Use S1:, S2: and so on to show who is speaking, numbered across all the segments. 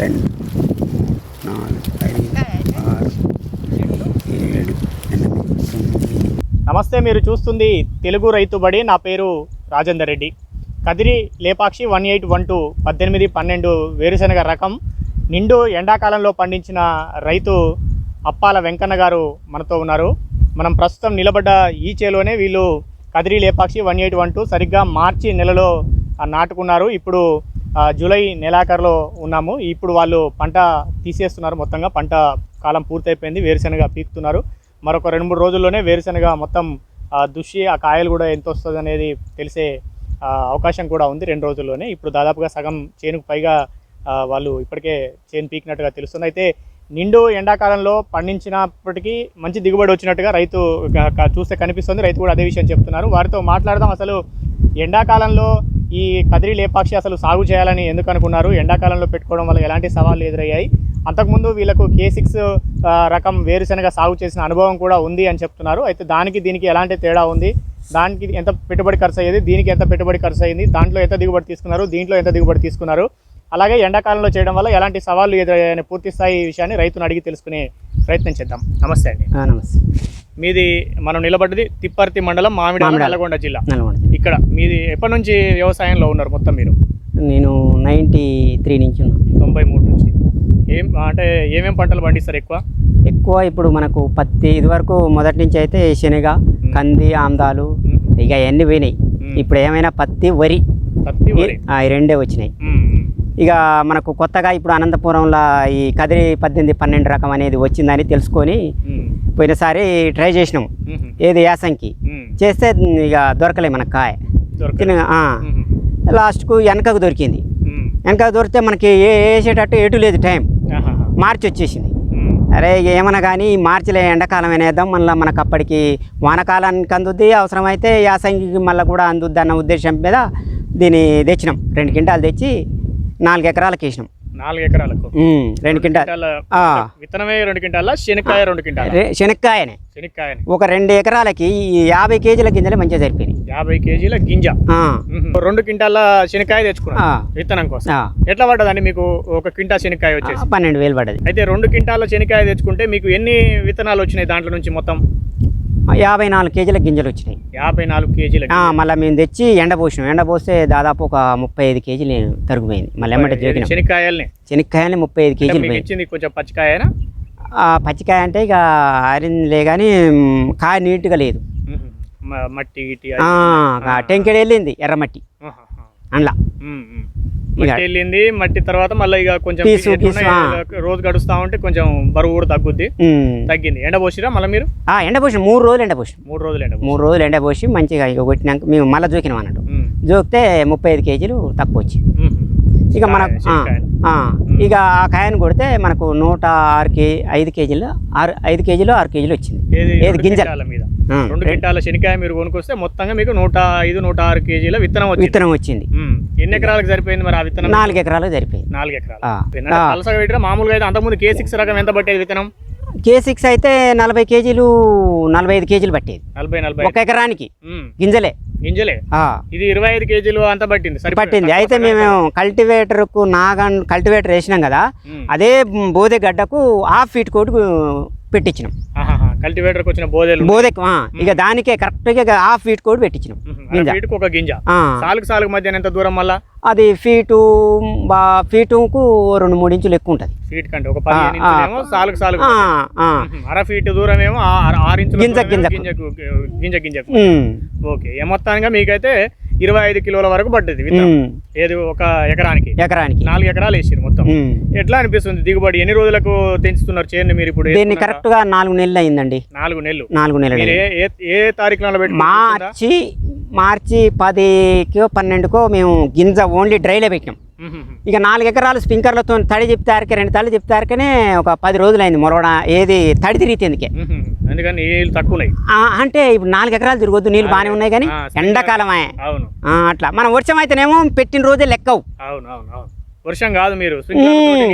S1: రెండు నాలుగు ఐదు ఆరు ఏడు ఎనిమిది. తొమ్మిది
S2: నమస్తే మీరు చూస్తుంది తెలుగు రైతు బడి. నా పేరు Rajender Reddy. Kadiri Lepakshi one eight one two పద్దెనిమిది పన్నెండు వేరుశనగ రకం. నిండు ఎండాకాలంలో పండించిన రైతు అప్పాల వెంకన్న గారు మనతో ఉన్నారు. మనం ప్రస్తుతం నిలబడ్డ ఈ చేలోనే వీళ్ళు Kadiri Lepakshi one eight one two సరిగ్గా మార్చి నెలలో నాటుకున్నారు. ఇప్పుడు జూలై నెలాఖరులో ఉన్నాము. ఇప్పుడు వాళ్ళు పంట తీసేస్తున్నారు మొత్తంగా. పంట కాలం పూర్తయిపోయింది. వేరుశనగ పీకుతున్నారు. మరొక రెండు మూడు రోజుల్లోనే వేరుశనగ మొత్తం ఆ, దుషి ఆ కాయలు కూడా ఎంత వస్తుంది అనేది తెలిసే అవకాశం కూడా ఉంది రెండు రోజుల్లోనే. ఇప్పుడు దాదాపుగా సగం చేనుకు పైగా వాళ్ళు ఇప్పటికే చేను పీకినట్టుగా తెలుస్తుంది. అయితే నిండు ఎండాకాలంలో పండించినప్పటికీ మంచి దిగుబడి వచ్చినట్టుగా రైతు చూస్తే కనిపిస్తుంది. రైతు కూడా అదే విషయం చెప్తున్నారు. వారితో మాట్లాడదాం. అసలు ఎండాకాలంలో ఈ కదిరి లేపాక్షి అసలు సాగు చేయాలని ఎందుకు అనుకున్నారు? ఎండాకాలంలో పెట్టుకోవడం వల్ల ఎలాంటి సవాళ్ళు ఎదురయ్యాయి? అంతకుముందు వీళ్ళకు కే సిక్స్ రకం వేరుశనగ సాగు చేసిన అనుభవం కూడా ఉంది అని చెప్తున్నారు. అయితే దానికి దీనికి ఎలాంటి తేడా ఉంది? దానికి ఎంత పెట్టుబడి ఖర్చు అయ్యేది దీనికి ఎంత పెట్టుబడి ఖర్చు అయ్యింది దాంట్లో ఎంత దిగుబడి తీసుకున్నారు? దీంట్లో ఎంత దిగుబడి తీసుకున్నారు? అలాగే ఎండాకాలంలో చేయడం వల్ల ఎలాంటి సవాళ్ళు ఎదురయ్యాయనే పూర్తి స్థాయి విషయాన్ని రైతును అడిగి తెలుసుకునే ప్రయత్నం చేద్దాం. నమస్తే అండి.
S1: నమస్తే.
S2: మీది మనం నిలబడ్డది తిప్పర్తి మండలం మామిడి. నల్గొండ జిల్లా. ఇక్కడ మీది ఎప్పటి నుంచి వ్యవసాయంలో ఉన్నారు మొత్తం మీరు?
S1: నేను నైంటీ త్రీ నుంచి
S2: తొంభై మూడు నుంచి. ఏం అంటే ఏమేం పంటలు పండిస్తారు ఎక్కువ?
S1: ఎక్కువ ఇప్పుడు మనకు పత్తి ఇదివరకు మొదటి నుంచి అయితే శనగ కంది ఆమ్దాలు. ఇక అవన్నీ పోయినాయి. ఇప్పుడు ఏమైనా పత్తి వరి.
S2: పత్తి వరి.
S1: రెండే వచ్చినాయి. ఇక మనకు కొత్తగా ఇప్పుడు అనంతపురంలో ఈ కదిరి పద్దెనిమిది పన్నెండు రకం అనేది వచ్చిందని తెలుసుకొని. పోయినసారి ట్రై చేసినాం
S2: మ్మ్.
S1: ఏది యాసంకి. చేస్తే ఇక దొరకలే మనకు కాయ. లాస్ట్కు వెనకకు దొరికింది
S2: మ్మ్.
S1: వెనక దొరికితే మనకి ఏ వేసేటట్టు ఎటు లేదు టైం. మార్చి వచ్చేసింది. అరే ఏమన్నా కానీ మార్చిలో ఎండాకాలం అనేద్దాం మళ్ళీ మనకు అప్పటికి వానకాలానికి అందుద్ది అవసరమైతే యాసంగికి మళ్ళీ కూడా అందుద్ది అన్న ఉద్దేశం మీద దీన్ని తెచ్చినాం రెండు క్వింటాలు తెచ్చి నాలుగు ఎకరాలకు వేసినాం
S2: నాలుగు ఎకరాలకు.
S1: రెండు క్వింటాల్.
S2: విత్తనమే రెండు క్వింటాల శనక్కాయ రెండు క్వింటాల?
S1: శనక్కాయనే.
S2: శనక్కాయని.
S1: ఒక రెండు ఎకరాలకి ఈ యాభై కేజీల గింజలే మంచిగా సరిపోయినాయి.
S2: యాభై కేజీల గింజ. రెండు క్వింటాల శనక్కాయ తెచ్చుకున్నాను
S1: ఆ.
S2: విత్తనం కోసం. ఎట్లా పడ్డదండి మీకు ఒక క్వింటా శనక్కాయ వచ్చేసి?
S1: పన్నెండు వేలు పడ్డది.
S2: అయితే రెండు క్వింటాల శనక్కాయ తెచ్చుకుంటే మీకు ఎన్ని విత్తనాలు వచ్చినాయి దాంట్లో నుంచి మొత్తం?
S1: యాభై నాలుగు కేజీల గింజలు వచ్చినాయి.
S2: యాభై నాలుగు కేజీల
S1: మళ్ళీ మేము తెచ్చి ఎండపోసినాం ఎండపోస్తే దాదాపు ఒక ముప్పై ఐదు కేజీలు తరిగిపోయింది మళ్ళీ ఎమ్మట జోకినాం
S2: శనక్కాయల్ని?
S1: శనక్కాయని ముప్పై ఐదు కేజీలు
S2: కొంచెం పచ్చికాయనా?
S1: ఆ పచ్చికాయ అంటే ఇక ఆరిందిలే కానీ మ్, కాయ నీట్గా లేదు.
S2: మట్టి
S1: టెంకెడు వెళ్ళింది ఎర్రమట్టి. అందులో
S2: వెళ్ళింది మట్టి తర్వాత మళ్ళీ ఇక కొంచెం
S1: పీసు, పీసు,
S2: రోజు గడుస్తా ఉంటే కొంచెం బరువు కూడా తగ్గుద్ది. తగ్గింది. ఎండ పోసిరా మళ్ళీ మీరు?
S1: ఆ ఎండపోసినాం మూడు రోజులు ఎండపోసినాం
S2: మూడు రోజులు ఎండ
S1: మూడు రోజులు ఎండపోసి మంచిగా ఇక కొట్టినాక మేము మళ్ళీ జోకినాం అన్నట్టు. జోకితే ముప్పై ఐదు కేజీలు తక్కువ వచ్చింది. ఇక మనకు ఇక ఆ కాయను కొడితే మనకు నూట ఆరు కే ఐదు కేజీలు ఆరు ఐదు కేజీలు ఆరు కేజీలు వచ్చింది.
S2: ఏది?
S1: గింజలు.
S2: మీద. రెండు క్వింటాల శనక్కాయ మీరు కొనుక్కొస్తే మొత్తంగా మీకు నూట ఐదు నూట ఆరు కేజీల విత్తనం
S1: విత్తనం వచ్చింది.
S2: ఎన్ని ఎకరాలకు సరిపోయింది మరి ఆ విత్తనం?
S1: నాలుగు ఎకరాలు సరిపోయింది.
S2: నాలుగు ఎకరాలు. మామూలుగా అయితే అంతకుముందు కే సిక్స్ రకం ఎంత పట్టేది విత్తనం?
S1: కే సిక్స్ అయితే నలభై కేజీలు నలభై ఐదు కేజీలు పట్టేది.
S2: నలభై నలభై
S1: ఒక ఎకరానికి. గింజలే.
S2: గింజలే? ఇది ఇరవై ఐదు కేజీలు అంత పట్టింది.
S1: పట్టింది. అయితే మేము కల్టివేటర్కు నాగన్ కల్టివేటర్ వేసినాం కదా. అదే బోదె గడ్డకు హాఫ్ ఫీట్ కోట్ పెట్టించినాం.
S2: ఆహాహా. కల్టివేటర్కి వచ్చిన బోదెలు.
S1: బోదెకు ఆ, ఇక దానికే కరెక్ట్గా హాఫ్ ఫీట్ కోట్ పెట్టించినాం గింజ.
S2: ఒక గింజ. సాలుకు సాలుకు మధ్య ఎంత దూరం మళ్ళా?
S1: అది ఫీటు బా ఫీటుకు రెండు మూడు ఇంచులు ఎక్కువ ఉంటుంది.
S2: ఫీట్ కంటే ఒక సాలుకు సాలుకు. అర ఫీట్ దూరం ఏమో ఆరు- ఇంచుల
S1: గింజ-
S2: గింజ గింజకు.
S1: ఉమ్,
S2: ఓకే ఏ మొత్తానికి మీకైతే ఇరవై ఐదు కిలోల వరకు పడ్డది ఏది ఒక ఎకరానికి?
S1: ఎకరానికి.
S2: నాలుగు ఎకరాలు వేసిరు మొత్తం. ఎట్లా అనిపిస్తుంది దిగుబడి? ఎన్ని రోజులకు పెంచుతున్నారు చేయండి మీరు ఇప్పుడు?
S1: దీన్ని
S2: వేసుకున్నాక?
S1: కరెక్ట్గా నాలుగు నెలలు అయిందండి.
S2: నాలుగు నెలలు.
S1: నాలుగు నెలలు.
S2: ఏ ఏ- తారీఖున పెట్టి
S1: మార్చి మార్చి పదికో పన్నెండుకో మేము గింజ ఓన్లీ డ్రైలో పెట్టినాం. ఇక నాలుగు ఎకరాలు స్ప్రింకర్లతో తడి చెప్తారకే రెండు తడి చెప్తారకనే ఒక పది రోజులైంది మొరవడ. ఏది తడి తిరిగితేందుకే
S2: అందుకని నీళ్ళు తక్కువ ఉన్నాయి
S1: అంటే ఇప్పుడు నాలుగు ఎకరాలు తిరగొద్దు నీళ్ళు బాగానే ఉన్నాయి కానీ ఎండాకాలమే. అట్లా. మన వర్షం అయితేనేమో పెట్టిన రోజే లెక్కవు.
S2: అవును అవును అవును. వర్షం కాదు మీరు.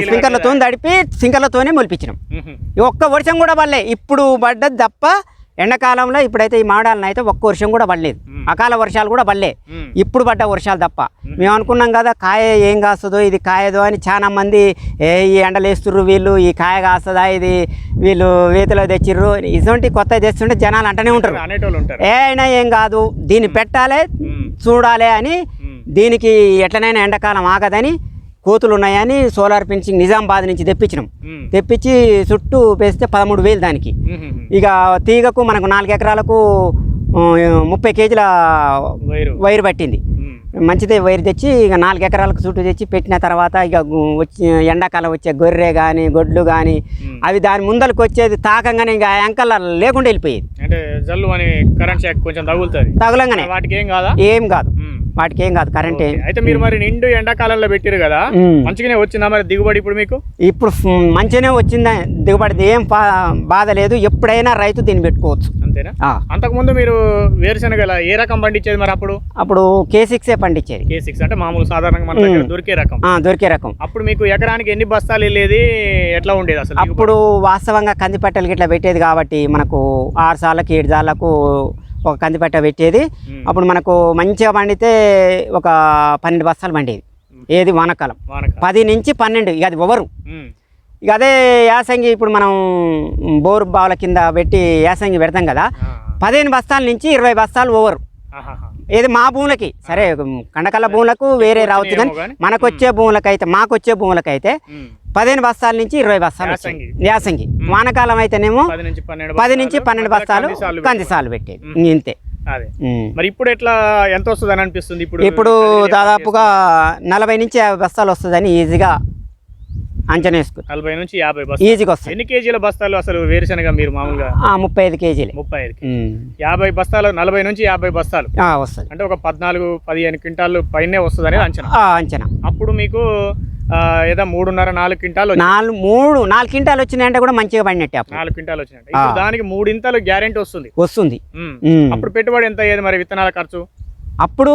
S1: స్ప్రింకర్లతో తడిపి స్ప్రింకర్లతోనే మొలిపించినాం. ఒక్క వర్షం కూడా పడలే. ఇప్పుడు పడ్డది తప్ప ఎండాకాలంలో ఇప్పుడైతే ఈ మాడాలను అయితే ఒక్క వర్షం కూడా పడలేదు. అకాల వర్షాలు కూడా పడలే. ఇప్పుడు పడ్డ వర్షాలు తప్ప. మేము. అనుకున్నాం కదా కాయ ఏం కాస్తుందో ఇది కాయదో అని చాలా మంది ఏ ఈ ఎండలేస్తుర్రు వీళ్ళు ఈ కాయ కాస్తుందా ఇది వీళ్ళు వేతిలో తెచ్చిర్రు. ఇటువంటి కొత్త తెస్తుంటే జనాలు అంటనే ఉంటారు. ఏ అయినా ఏం కాదు. దీన్ని పెట్టాలి. చూడాలి అని. దీనికి ఎట్లనైనా ఎండాకాలం ఆగదని కోతులు ఉన్నాయని సోలార్ ఫెన్సింగ్ నిజామాబాద్ నుంచి తెప్పించినాం. తెప్పించి చుట్టూ వేస్తే పదమూడు వేలు దానికి. ఇక తీగకు మనకు నాలుగు ఎకరాలకు ముప్పై కేజీల
S2: వైరు
S1: వైర్ పట్టింది. మంచిదే వైర్ తెచ్చి ఇక నాలుగు ఎకరాలకు చుట్టూ తెచ్చి పెట్టిన తర్వాత ఇక వచ్చి ఎండాకాలం వచ్చే గొర్రె కానీ గొడ్లు కానీ. అవి దాని ముందరకు వచ్చేది తాకంగానే ఇంకా ఎంకల లేకుండా వెళ్ళిపోయేది
S2: అంటే జల్లు అని కరెంట్ కొంచెం తగులుతుంది
S1: తగులంగానే
S2: వాటికి ఏం కాదా
S1: ఏం కాదు. వాటికి ఏం కాదు కరెంట్ ఏం.
S2: అయితే మీరు మరి నిండు ఎండాకాలంలో పెట్టారు కదా. మంచిగానే వచ్చిందా మరి దిగుబడి ఇప్పుడు మీకు?
S1: ఇప్పుడు మంచిగానే వచ్చిందా? దిగుబడి ఏం బాధ లేదు. ఎప్పుడైనా రైతు దీన్ని పెట్టుకోవచ్చు.
S2: అంతేనా. అంతకుముందు మీరు వేరుశనగ ఏ రకం పండించేది మరి అప్పుడు?
S1: అప్పుడు కే సిక్సే పండించేది.
S2: కే సిక్స్ అంటే మామూలు సాధారణంగా మన దగ్గర. దొరికే రకం.
S1: దొరికే రకం.
S2: అప్పుడు మీకు ఎకరానికి ఎన్ని బస్తాలు వెళ్ళేది? ఎట్లా ఉండేది అసలు?
S1: అప్పుడు వాస్తవంగా కందిపట్టలు గిట్లా పెట్టేది కాబట్టి మనకు ఆరు సార్లకు ఏడు సార్లకు ఒక కందిపట్ట పెట్టేది
S2: మ్మ్.
S1: అప్పుడు మనకు మంచిగా పండితే ఒక పన్నెండు బస్తాలు పండేది ఏది వానకాలం. పది నుంచి పన్నెండు ఇక అది
S2: మ్మ్.
S1: ఇక అదే యాసంగి ఇప్పుడు మనం బోరు బావుల కింద పెట్టి యాసంగి పెడతాం కదా. పదిహేను బస్తాల నుంచి ఇరవై బస్తాలు ఓవరు. ఏది మా భూములకి సరే కండకల్ల భూములకు వేరే రావచ్చు కానీ. మనకు వచ్చే భూములకైతే మాకు వచ్చే భూములకైతే. పదిహేను బస్తాల నుంచి ఇరవై బస్తాలు.
S2: యాసంగి.
S1: వానకాలం అయితేనేమో
S2: పది నుంచి పన్నెండు బస్తాలు, కందిసాలు
S1: పెట్టేది. ఇంతే.
S2: మరి ఇప్పుడు ఎట్లా ఎంత వస్తుంది అని అనిపిస్తుంది ఇప్పుడు
S1: ఇప్పుడు దాదాపుగా నలభై నుంచి యాభై బస్తాలు వస్తుందని ఈజీగా అంచనా వేసుకుని
S2: నలభై నుంచి యాభై బస్తాలు.
S1: ఈజీగా వస్తుంది
S2: ఎన్ని కేజీల బస్తాలు అసలు వేరుశనగ మీరు మామూలుగా?
S1: ఆ, ముప్పై ఐదు కేజీలే.
S2: ముప్పై ఐదు. యాభై బస్తాలు నలభై నుంచి యాభై బస్తాలు.
S1: ఆ, వస్తుంది
S2: అంటే ఒక పద్నాలుగు పదిహేను క్వింటాలు పైనే వస్తుంది అనేది అంచనా.
S1: అంచనా.
S2: అప్పుడు మీకు ఏదో మూడున్నర నాలుగు క్వింటాలు
S1: నాలుగు మూడు నాలుగు క్వింటాలు వచ్చినాయంటే కూడా మంచిగా పడినట్టే
S2: నాలుగు క్వింటాలు వచ్చినట్టు ఇప్పుడు దానికి మూడింతలు గ్యారెంటీ వస్తుంది.
S1: వస్తుంది.
S2: అప్పుడు పెట్టుబడి ఎంత అయ్యేది మరి విత్తనాల ఖర్చు?
S1: అప్పుడు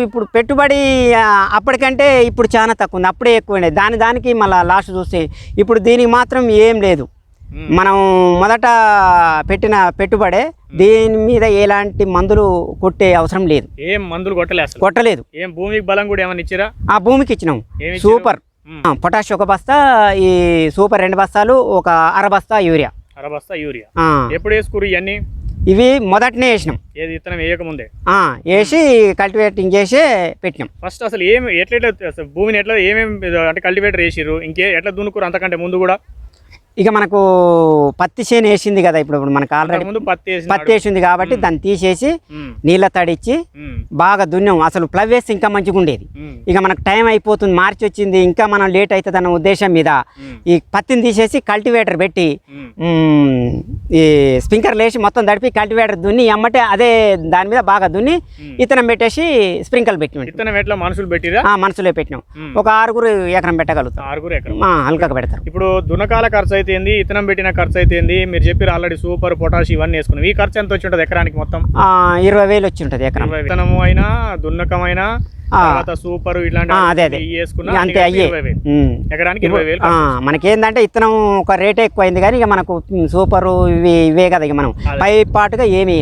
S1: ఇప్పుడు పెట్టుబడి అప్పటికంటే ఇప్పుడు చాలా తక్కువ ఉంది. అప్పుడే ఎక్కువ ఉండేది దాని దానికి మళ్ళీ లాస్ట్ చూస్తే ఇప్పుడు దీనికి మాత్రం ఏం లేదు. మనం మొదట పెట్టిన పెట్టుబడే దీని మీద ఎలాంటి మందులు కొట్టే అవసరం లేదు.
S2: ఏం మందులు కొట్టలే అసలు?
S1: కొట్టలేదు.
S2: ఏం భూమికి బలం కూడా ఏమన్నా ఇచ్చిరా?
S1: ఆ భూమికి ఇచ్చినాం? సూపర్. పొటాష్ ఒక బస్తా ఈ సూపర్ రెండు బస్తాలు ఒక అర బస్తా యూరియా.
S2: అరబస్తా యూరియా.
S1: ఆ,
S2: ఎప్పుడు వేసుకురు ఇవన్నీ?
S1: ఇవి మొదటనే వేసినాం.
S2: ఏది విత్తనం వేయకముందే
S1: ఆ, వేసి కల్టివేటింగ్ చేసి పెట్టినాం.
S2: ఫస్ట్ అసలు ఏం ఎట్లా భూమిని ఎట్లా ఏమేమి అంటే కల్టివేటర్ వేసిర్రు ఇంకే ఎట్లా దున్నుకురు అంతకంటే ముందు కూడా?
S1: ఇక మనకు పత్తి చేను వేసింది కదా ఇప్పుడు మనకు ఆల్రెడీ
S2: పత్తి
S1: వేసింది కాబట్టి దాన్ని తీసేసి నీళ్ళ తడిచ్చి బాగా దున్నాం. అసలు ప్లవ్ వేస్తే ఇంకా మంచిగా ఉండేది. ఇక మనకు టైం అయిపోతుంది మార్చి వచ్చింది ఇంకా మనం లేట్ అవుతుంది అన్న ఉద్దేశం మీద ఈ పత్తిని తీసేసి కల్టివేటర్ పెట్టి ఈ స్ప్రింకర్ లేచి మొత్తం తడిపి కల్టివేటర్ దున్ని అమ్మటే అదే దాని మీద బాగా దున్ని. ఇతనం పెట్టేసి స్ప్రింకల్ పెట్టినాం.
S2: మనుషులు పెట్టిరా?
S1: ఆ, మనసులో పెట్టినాం. ఒక ఆరుగురు ఎకరం పెట్టగలుగుతాం.
S2: ఆరుగురు ఎకరం.
S1: ఆ, హల్కగా పెడతారు.
S2: ఇప్పుడు దున్నకాల ఖర్చు అయితే ఏంది ఇతనం పెట్టిన ఖర్చు అయితే ఏంది మీరు చెప్పారు ఆల్రెడీ సూపర్ పొటాష్ ఇవన్నీ వేసుకున్నాం. ఈ ఖర్చు ఎంత వచ్చి ఉంటుంది ఎకరానికి మొత్తం?
S1: ఇరవై వేలు వచ్చి ఉంటుంది ఎకరం.
S2: విత్తనము అయినా దున్నకం అయినా సూపర్ ఇట్లాంటి
S1: మనకేందంటే ఇత్తనం ఒక రేటే ఎక్కువైంది కానీ ఇక మనకు సూపరు ఇవి ఇవే కదా ఇక మనం. పై పాటుగా ఏమీ.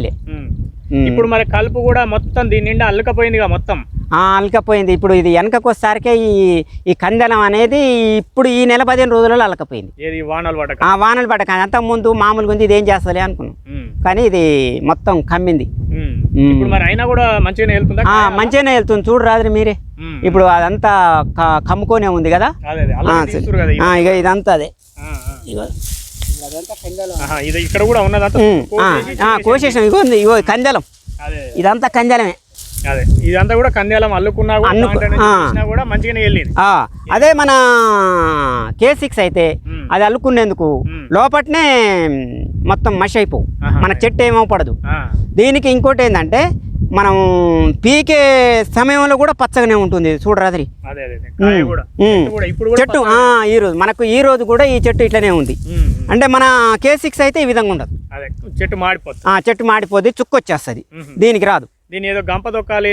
S2: ఇప్పుడు మరి కలుపు కూడా మొత్తం దీని నిండా అల్లుకపోయిందిగా మొత్తం.
S1: అలకపోయింది. ఇప్పుడు ఇది వెనకకు వచ్చేసరికి ఈ ఈ కందెలం అనేది ఇప్పుడు ఈ నెల పదిహేను రోజులలో అలకపోయింది.
S2: వానలు పడక?
S1: ఆ వానలు పడక. అంత ముందు మామూలుగా ఉంది ఇది ఏం చేస్తలే అనుకున్నాం. కానీ ఇది మొత్తం కమ్మింది.
S2: ఉమ్.
S1: ఉమ్.
S2: ఇప్పుడు మరి అయినా కూడా మంచిగానే వెళ్తుందా?
S1: ఆ, మంచిగానే వెళ్తుంది. చూడు రాత్రి మీరే. ఇప్పుడు అదంతా కమ్ముకొనే ఉంది కదా? ఇక ఇదంతా అదే.
S2: ఇక్కడ కూడా ఉన్నదంతా కోసేసి
S1: ఇగో ఉంది ఇగో కందెలం.
S2: అదే.
S1: ఇదంతా కందెలమే.
S2: అదే. ఇదంతా కూడా కందేలం అల్లుకున్నా కూడా మంచిగానే వెళ్ళింది.
S1: అదే మన కే సిక్స్ అయితే. అది అల్లుకునేందుకు. లోపట్నే మొత్తం మషి అయిపోవు.
S2: ఆహా.
S1: మన చెట్టు ఏమో పడదు.
S2: ఆ,
S1: దీనికి ఇంకోటి ఏంటంటే మనం పీకే సమయంలో కూడా పచ్చగానే ఉంటుంది
S2: కూడా. చెట్టు
S1: ఈ రోజు. మనకు ఈ రోజు కూడా ఈ చెట్టు ఇట్లనే ఉంది. అంటే మన కే సిక్స్ అయితే ఈ విధంగా ఉండదు.
S2: చెట్టు మాడిపోతుంది.
S1: ఆ చెట్టు మాడిపోద్ది చుక్క వచ్చేస్తుంది
S2: ఉహు.
S1: దీనికి రాదు.
S2: దీని ఏదో గంప దొక్కాలి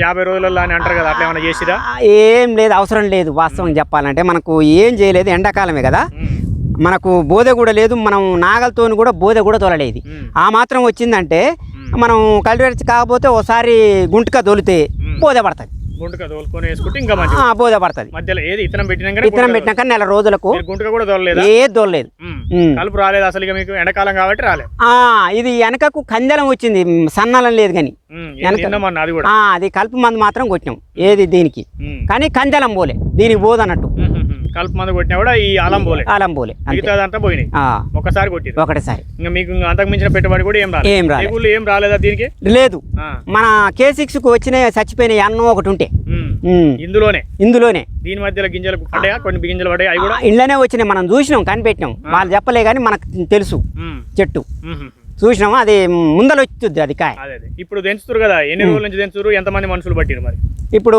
S2: యాభై రోజులలో అని అంటారు కదా అట్లా ఏమైనా చేసిరా
S1: ఏం లేదు అవసరం లేదు వాస్తవం చెప్పాలంటే మనకు ఏం చేయలేదు ఎండాకాలమే కదా మనకు బోధ కూడా లేదు మనం నాగలతోని కూడా బోధ కూడా తోలలేదు. ఆ మాత్రం వచ్చిందంటే. మనం కల్టివేట్ కాకపోతే ఓసారి గుంటక తోలితే. బోధ పడుతుంది
S2: గుంటక తోలుకొని వేసుకుంటే ఇంకా మంచిది.
S1: ఆ, బోధ పడుతుంది
S2: మధ్యలో ఏది ఇతనం పెట్టినాక
S1: విత్తనం పెట్టినాక నెల రోజులకు
S2: గుంటక కూడా తోలలేదా?
S1: ఏ.
S2: ఉమ్. కలుపు రాలేదు అసలు మీకు ఎండాకాలం కాబట్టి రాలేదు.
S1: ఆ, ఇది వెనకకు కందెలం వచ్చింది సన్నలం లేదు కానీ.
S2: అది కూడా.
S1: ఆ, అది కలుపు మందు మాత్రం కొట్టినాం ఏది దీనికి. కానీ కందెలం పోలే దీనికి
S2: ఉమ్, ఉమ్. కలుపు మందు కొట్టినా కూడా ఈ అలం పోలే.
S1: అలం పోలే అంతే.
S2: మిగతాదంతా పోయినాయి. ఒకసారి కొట్టిరు
S1: ఒకటేసారి.
S2: ఇంకా మీకు అంతకు మించిన పెట్టుబడి కూడా ఏం రాలేదు.
S1: ఏం రాలేదు.
S2: ఏం రాలేదా దీనికి?
S1: లేదు. మన కే సిక్స్కి వచ్చిన చచ్చిపోయిన అన్నం ఒకటి ఉంటే.
S2: ఇందులోనే?
S1: ఇందులోనే.
S2: దీని మధ్యలో గింజలు పడ్డాయా? కొన్ని గింజలు పడ్డాయి? అవి కూడా?
S1: ఆ, ఇంట్లోనే వచ్చినాయి. మనం చూసినాం కనిపెట్టినాం. వాళ్ళు చెప్పలే కానీ మనకు తెలుసు. చెట్టు.
S2: ఉమ్, ఉమ్.
S1: చూసినాం అది ముందర వచ్చుద్ది అది కాయ.
S2: అదే అదే. ఇప్పుడు తెంచుతురు కదా ఎన్ని రోజుల నుంచి తెంచుతురు ఎంతమంది మనుషులు పట్టిరు మరి?
S1: ఇప్పుడు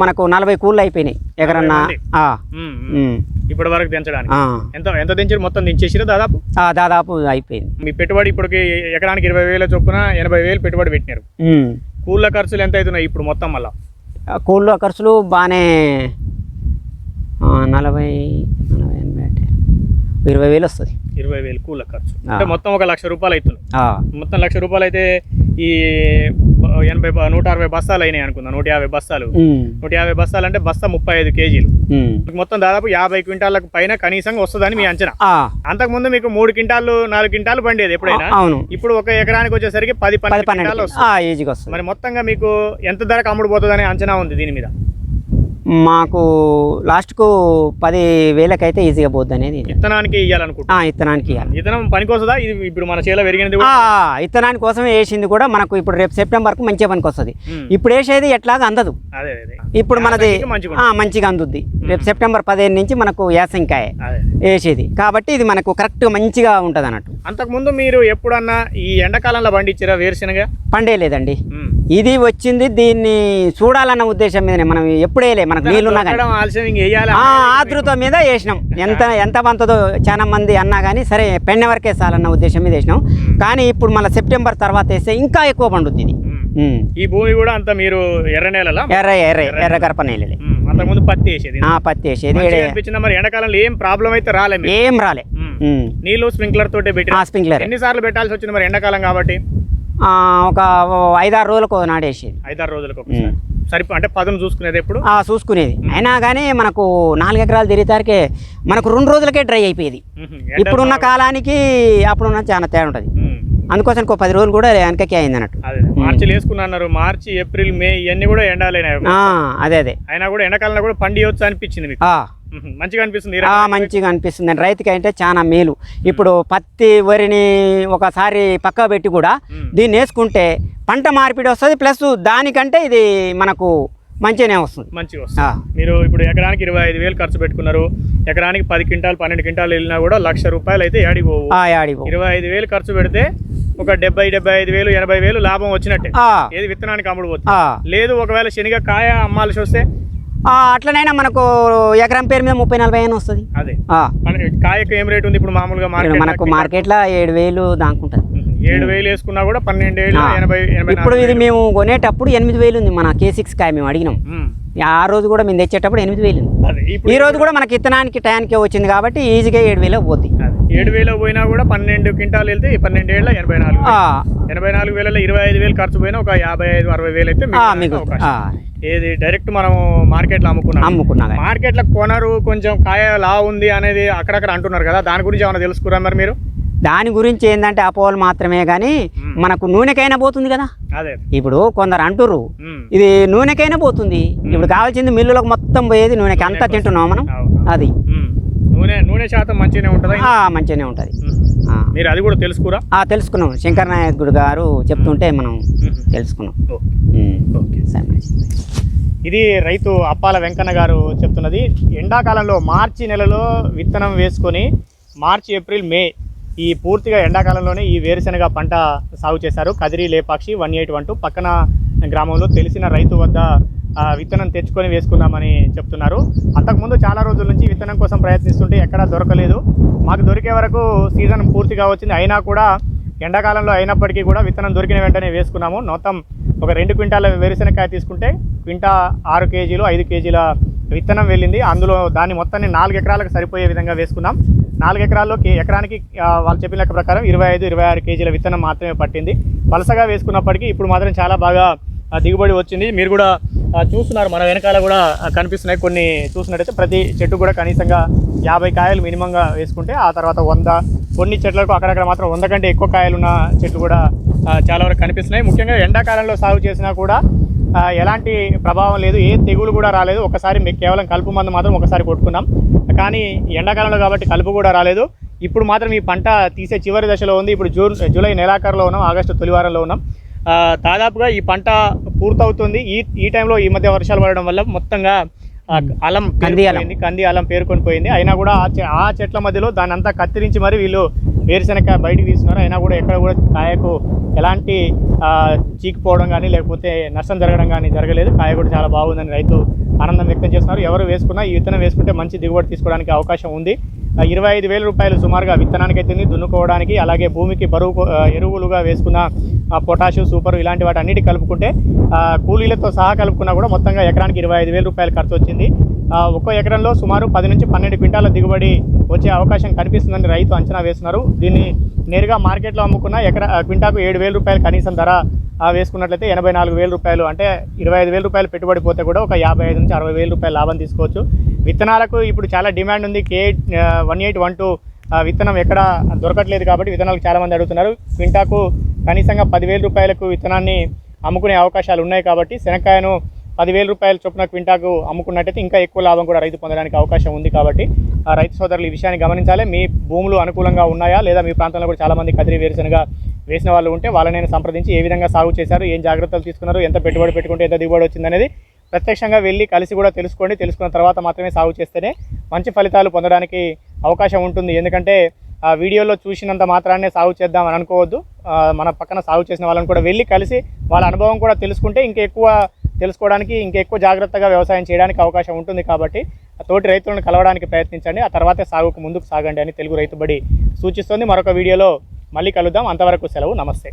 S1: మనకు నలభై కూళ్ళు అయిపోయినాయి ఎకరన్నా.
S2: నలభై మంది?
S1: ఆ,
S2: ఉమ్, ఉమ్.
S1: ఉమ్,
S2: ఇప్పటి వరకు తెంచడానికి
S1: ఆ,
S2: ఎంత ఎంత తెంచారు మొత్తం తెంచేసిరా దాదాపు?
S1: ఆ, దాదాపు అయిపోయింది.
S2: మీ పెట్టుబడి ఇప్పటికి ఎకరానికి ఇరవై వేల చొప్పున ఎనభై వేలు పెట్టుబడి పెట్టినారు.
S1: ఉమ్.
S2: కూళ్ళ ఖర్చులు ఎంత అవుతున్నాయి ఇప్పుడు మొత్తం మళ్ళా?
S1: ఆ, కోళ్ళు ఖర్చులు బాగానే నలభై ఇరవై వేలు వస్తుంది.
S2: ఇరవై వేలు కూళ్ళ ఖర్చు. అంటే మొత్తం ఒక లక్ష రూపాయలు అవుతుంది మొత్తం లక్ష రూపాయలు అయితే ఈ ఎనభై నూట అరవై బస్తాలు అయినాయి అనుకుందాం నూట యాభై బస్తాలు. నూట యాభై బస్తాలు అంటే బస్తా ముప్పై ఐదు కేజీలు. మొత్తం దాదాపు యాభై క్వింటాలకు పైన కనీసంగా వస్తుందని మీ అంచనా.
S1: ఆ,
S2: అంతకుముందు మీకు మూడు క్వింటాలు నాలుగు క్వింటాలు పండేది ఎప్పుడైనా?
S1: అవును.
S2: ఇప్పుడు ఒక ఎకరానికి వచ్చేసరికి పది
S1: పది
S2: పన్నెండు క్వింటాలు వస్తుంది. మరి మొత్తంగా మీకు ఎంత ధరకు అమ్ముడు పోతుందనే అంచనా ఉంది దీని మీద?
S1: మాకు లాస్ట్కు పది వేలకైతే ఈజీగా పోద్ది అనేది
S2: విత్తనానికి ఇవ్వాలనుకుంటున్నా
S1: ఆ, ఇత్తనానికి ఇవ్వాలి
S2: విత్తనం పనికొస్తుందా ఇది ఇప్పుడు మన చేలో పెరిగినది
S1: ఇత్తనానికి కోసమే వేసింది కూడా మనకు ఇప్పుడు రేపు సెప్టెంబర్కు మంచిగా పనికి వస్తుంది. ఇప్పుడు వేసేది ఎట్లాగా అందదు.
S2: అదే అదే
S1: ఇప్పుడు మనది
S2: మంచిగా
S1: అందుద్ది. రేపు సెప్టెంబర్ పదిహేను నుంచి మనకు యాసంకాయ వేసేది. కాబట్టి ఇది మనకు కరెక్ట్గా మంచిగా ఉంటుంది అన్నట్టు
S2: అంతకుముందు మీరు ఎప్పుడన్నా ఈ ఎండాకాలంలో పండించారా వేరుశనగ?
S1: పండే లేదండి
S2: ఉమ్.
S1: ఇది వచ్చింది దీన్ని చూడాలన్న ఉద్దేశం మీదనే. మనం ఎప్పుడేలే మనకు నీళ్ళున్నా కానీ.
S2: వేయాలి?
S1: ఆతృత మీద వేసినాం. ఎంత ఎంత పంతదో చాలా మంది అన్నా కానీ సరే పెన్నె వరకే చాలన్న ఉద్దేశం మీద వేసినాం. కానీ ఇప్పుడు మళ్ళీ సెప్టెంబర్ తర్వాత వేస్తే ఇంకా ఎక్కువ పండుద్ది ఇది.
S2: ఈ భూమి కూడా అంత మీరు ఎర్ర నేలలా?
S1: ఎర్ర ఎర్ర ఎర్ర గరప నేలలే.
S2: అంతకుముందు పత్తి వేసేది.
S1: పత్తి వేసేది
S2: మరి? ఎండాకాలంలో ఏం ప్రాబ్లం అయితే రాలే మీకు?
S1: ఏం రాలే.
S2: నీళ్ళు స్ప్రింక్లర్ తోటే పెట్టి
S1: ఆ స్ప్రింక్లర్.
S2: ఎన్నిసార్లు పెట్టాల్సి వచ్చింది మరి ఎండాకాలం కాబట్టి?
S1: ఒక ఐదారు రోజులకు నాడు వేసేది
S2: ఐదారు రోజులకు సరిపో అంటే పదును చూసుకునేది ఎప్పుడు?
S1: ఆ చూసుకునేది. అయినా కానీ మనకు నాలుగు ఎకరాలు తిరిగేసరికి మనకు రెండు రోజులకే డ్రై అయిపోయేది. ఇప్పుడున్న కాలానికి అప్పుడున్న చాలా తేడా ఉంటుంది. అందుకోసం ఇంకో పది రోజులు కూడా వెనకకి అయింది అన్నట్టు.
S2: అదే మార్చిలో వేసుకున్నారు మార్చి ఏప్రిల్ మే ఇవన్నీ కూడా ఎండాలైనాయి.
S1: ఆ, అదే అదే.
S2: అయినా కూడా ఎండాకాలంలో కూడా పండియొచ్చు అనిపించింది మీకు. మంచిగా అనిపిస్తుంది.
S1: మంచిగా అనిపిస్తుంది. రైతుకి అంటే చాలా మేలు. ఇప్పుడు పత్తి వరిని ఒకసారి పక్క పెట్టి కూడా. దీన్ని వేసుకుంటే పంట మార్పిడి వస్తుంది ప్లస్ దానికంటే ఇది మనకు మంచిగానే వస్తుంది.
S2: మంచిగా వస్తుంది. మీరు ఇప్పుడు ఎకరానికి ఇరవై ఐదు వేలు ఖర్చు పెట్టుకున్నారు. ఎకరానికి పది క్వింటాలు పన్నెండు క్వింటాలు వెళ్ళినా కూడా లక్ష రూపాయలు అయితే ఏడికి పోవు
S1: ఆ, యాడి పో.
S2: ఇరవై ఐదు వేలు ఖర్చు పెడితే ఒక డెబ్బై డెబ్బై ఐదు వేలు ఎనభై వేలు లాభం వచ్చినట్టే. ఏది విత్తనానికి అమ్ముడు లేదు ఒకవేళ శనగ కాయ అమ్మాల్సి వస్తే
S1: అట్లనైనా మనకు ఎకరం పేరు మీద ముప్పై నలభై అయినా వస్తుంది.
S2: కాయకు ఏం రేట్ ఉంది? ఇప్పుడు మామూలుగా
S1: మనకు మార్కెట్లో ఏడు వేలు దాకుంటుంది
S2: ఏడు వేలు వేసుకున్నా కూడా పన్నెండు వేలు. ఎనభై
S1: ఇప్పుడు ఇది
S2: వేలు.
S1: మేము కొనేటప్పుడు ఎనిమిది వేలు ఉంది మన కే సిక్స్ కాయ మేము అడిగినాం. ఆ రోజు కూడా మేము తెచ్చేటప్పుడు ఎనిమిది వేలు ఈ రోజు కూడా మనకి ఇత్తనానికి టయానికే వచ్చింది కాబట్టి ఈజీగా ఏడు వేలు పోద్ది.
S2: అదే. ఏడు వేలు పోయినా కూడా పన్నెండు క్వింటాలు వెళ్తే పన్నెండు ఏళ్ళ ఎనభై నాలుగు వేలు. ఎనభై నాలుగు వేలలో ఇరవై ఐదు వేలు ఖర్చు పోయినా ఒక యాభై ఐదు అరవై వేలు అయితే
S1: మీకు
S2: ఏది? డైరెక్ట్ మనం మార్కెట్లో అమ్ముకున్నాం.
S1: అమ్ముకున్నా. కానీ.
S2: మార్కెట్లో కొనరు కొంచెం కాయ లా ఉంది అనేది అక్కడక్కడ అంటున్నారు కదా దాని గురించి ఏమైనా తెలుసుకురా మరి మీరు?
S1: దాని గురించి ఏంటంటే అపోహలు మాత్రమే కానీ. మనకు నూనెకైనా పోతుంది కదా.
S2: అదే.
S1: ఇప్పుడు కొందరు అంటుర్రు
S2: ఉమ్.
S1: ఇది నూనెకైనా పోతుంది. ఇప్పుడు కావాల్సింది మిల్లులకు మొత్తం పోయేది నూనెకి. అంతా తింటున్నాం మనం. అది.
S2: నూనె నూనె శాతం మంచిగానే ఉంటుందా?
S1: మంచిగానే ఉంటుంది.
S2: మీరు అది కూడా తెలుసుకురా?
S1: తెలుసుకున్నాం. శంకర్ నాయకుడు గారు చెప్తుంటే మనం తెలుసుకున్నాం.
S2: ఇది రైతు అప్పాల వెంకన్న గారు చెప్తున్నది. ఎండాకాలంలో మార్చి నెలలో విత్తనం వేసుకొని మార్చి ఏప్రిల్ మే ఈ పూర్తిగా ఎండాకాలంలోనే ఈ వేరుశనగ పంట సాగు చేశారు. Kadiri Lepakshi one eight one two పక్కన గ్రామంలో తెలిసిన రైతు వద్ద విత్తనం తెచ్చుకొని వేసుకుందామని చెప్తున్నారు. అంతకుముందు చాలా రోజుల నుంచి విత్తనం కోసం ప్రయత్నిస్తుంటే ఎక్కడా దొరకలేదు. మాకు దొరికే వరకు సీజన్ పూర్తిగా వచ్చింది. అయినా కూడా ఎండాకాలంలో అయినప్పటికీ కూడా విత్తనం దొరికిన వెంటనే వేసుకున్నాము. మొత్తం ఒక రెండు క్వింటాల వేరుశనకాయ తీసుకుంటే క్వింటా ఆరు కేజీలు ఐదు కేజీల విత్తనం వెళ్ళింది. అందులో దాన్ని మొత్తాన్ని నాలుగు ఎకరాలకు సరిపోయే విధంగా వేసుకున్నాం. నాలుగు ఎకరాల్లో ఎకరానికి వాళ్ళు చెప్పిన లెక్క ప్రకారం ఇరవై ఐదు ఇరవై ఆరు కేజీల విత్తనం మాత్రమే పట్టింది. వలసగా వేసుకున్నప్పటికీ ఇప్పుడు మాత్రం చాలా బాగా దిగుబడి వచ్చింది. మీరు కూడా చూస్తున్నారు. మన వెనకాల కూడా కనిపిస్తున్నాయి కొన్ని చూసినట్టయితే ప్రతి చెట్టు కూడా కనీసంగా యాభై కాయలు మినిమంగా వేసుకుంటే ఆ తర్వాత వంద. కొన్ని చెట్లకు అక్కడక్కడ మాత్రం వంద కంటే ఎక్కువ కాయలు ఉన్న చెట్లు కూడా చాలా వరకు కనిపిస్తున్నాయి. ముఖ్యంగా ఎండాకాలంలో సాగు చేసినా కూడా ఎలాంటి ప్రభావం లేదు. ఏ తెగులు కూడా రాలేదు. ఒకసారి మీకు కేవలం కలుపు మందు మాత్రం ఒకసారి కొట్టుకున్నాం. కానీ ఎండాకాలంలో కాబట్టి కలుపు కూడా రాలేదు. ఇప్పుడు మాత్రం ఈ పంట తీసే చివరి దశలో ఉంది. ఇప్పుడు జూన్ జూలై నెలాఖరులో ఉన్నాం. ఆగస్టు తొలివారంలో ఉన్నాం. దాదాపుగా ఈ పంట పూర్తవుతుంది. ఈ ఈ టైంలో ఈ మధ్య వర్షాలు పడడం వల్ల మొత్తంగా అలం
S1: కంది అలం.
S2: కంది అలం పేరుకొని పోయింది. అయినా కూడా ఆ చెట్ల మధ్యలో దాన్ని అంతా కత్తిరించి మరి వీళ్ళు వేరుశనగ బయటికి తీస్తున్నారు అయినా కూడా ఎక్కడ కూడా కాయకు ఎలాంటి చీకిపోవడం కానీ లేకపోతే నష్టం జరగడం కానీ జరగలేదు. కాయ కూడా చాలా బాగుందని రైతు ఆనందం వ్యక్తం చేస్తున్నారు. ఎవరు వేసుకున్నా ఈ విత్తనం వేసుకుంటే మంచి దిగుబడి తీసుకోవడానికి అవకాశం ఉంది. ఇరవై ఐదు వేల రూపాయలు సుమారుగా విత్తనానికి అయితే దున్నుకోవడానికి అలాగే భూమికి బరువు ఎరువులుగా వేసుకున్న పొటాషియం పొటాషు సూపర్ ఇలాంటి వాటి అన్నిటి కలుపుకుంటే కూలీలతో సహా కలుపుకున్నా కూడా మొత్తంగా ఎకరానికి ఇరవై ఐదు వేల రూపాయలు ఖర్చు వచ్చింది. ఒక్కో ఎకరంలో సుమారు పది నుంచి పన్నెండు క్వింటాల దిగుబడి వచ్చే అవకాశం కనిపిస్తుందని రైతు అంచనా వేస్తున్నారు. దీన్ని నేరుగా మార్కెట్లో అమ్ముకున్న ఎకరా క్వింటాకు ఏడు వేల రూపాయలు కనీసం ధర వేసుకున్నట్లయితే ఎనభై నాలుగు వేల రూపాయలు అంటే ఇరవై ఐదు వేల రూపాయలు పెట్టుబడి పోతే కూడా ఒక యాభై ఐదు నుంచి అరవై వేల రూపాయలు లాభం తీసుకోవచ్చు. విత్తనాలకు ఇప్పుడు చాలా డిమాండ్ ఉంది. K one eight one two విత్తనం ఎక్కడ దొరకట్లేదు కాబట్టి విత్తనాలు చాలామంది అడుగుతున్నారు. క్వింటాకు కనీసంగా పదివేల రూపాయలకు విత్తనాన్ని అమ్ముకునే అవకాశాలు ఉన్నాయి కాబట్టి శనక్కాయను పదివేల రూపాయల చొప్పున క్వింటాకు అమ్ముకున్నట్టయితే ఇంకా ఎక్కువ లాభం కూడా రైతు పొందడానికి అవకాశం ఉంది కాబట్టి రైతు సోదరులు ఈ విషయాన్ని గమనించాలి. మీ భూములు అనుకూలంగా ఉన్నాయా? లేదా మీ ప్రాంతంలో కూడా చాలామంది కదిరి వేరుశనగ వేసిన వాళ్ళు ఉంటే వాళ్ళని సంప్రదించి ఏ విధంగా సాగు చేశారు? ఏం జాగ్రత్తలు తీసుకున్నారు? ఎంత పెట్టుబడి పెట్టుకుంటే ఎంత దిగుబడి వచ్చిందనేది ప్రత్యక్షంగా వెళ్ళి కలిసి కూడా తెలుసుకోండి. తెలుసుకున్న తర్వాత మాత్రమే సాగు చేస్తేనే మంచి ఫలితాలు పొందడానికి అవకాశం ఉంటుంది. ఎందుకంటే ఆ వీడియోలో చూసినంత మాత్రాన్నే సాగు చేద్దాం అని అనుకోవద్దు. మన పక్కన సాగు చేసిన వాళ్ళని కూడా వెళ్ళి కలిసి వాళ్ళ అనుభవం కూడా తెలుసుకుంటే ఇంకెక్కువ తెలుసుకోవడానికి ఇంకెక్కువ జాగ్రత్తగా వ్యవసాయం చేయడానికి అవకాశం ఉంటుంది కాబట్టి ఆ తోటి రైతులను కలవడానికి ప్రయత్నించండి ఆ తర్వాతే సాగుకు ముందుకు సాగండి అని తెలుగు రైతు బడి సూచిస్తుంది మరొక వీడియోలో మళ్ళీ కలుద్దాం అంతవరకు సెలవు నమస్తే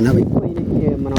S1: ఎనభై మనం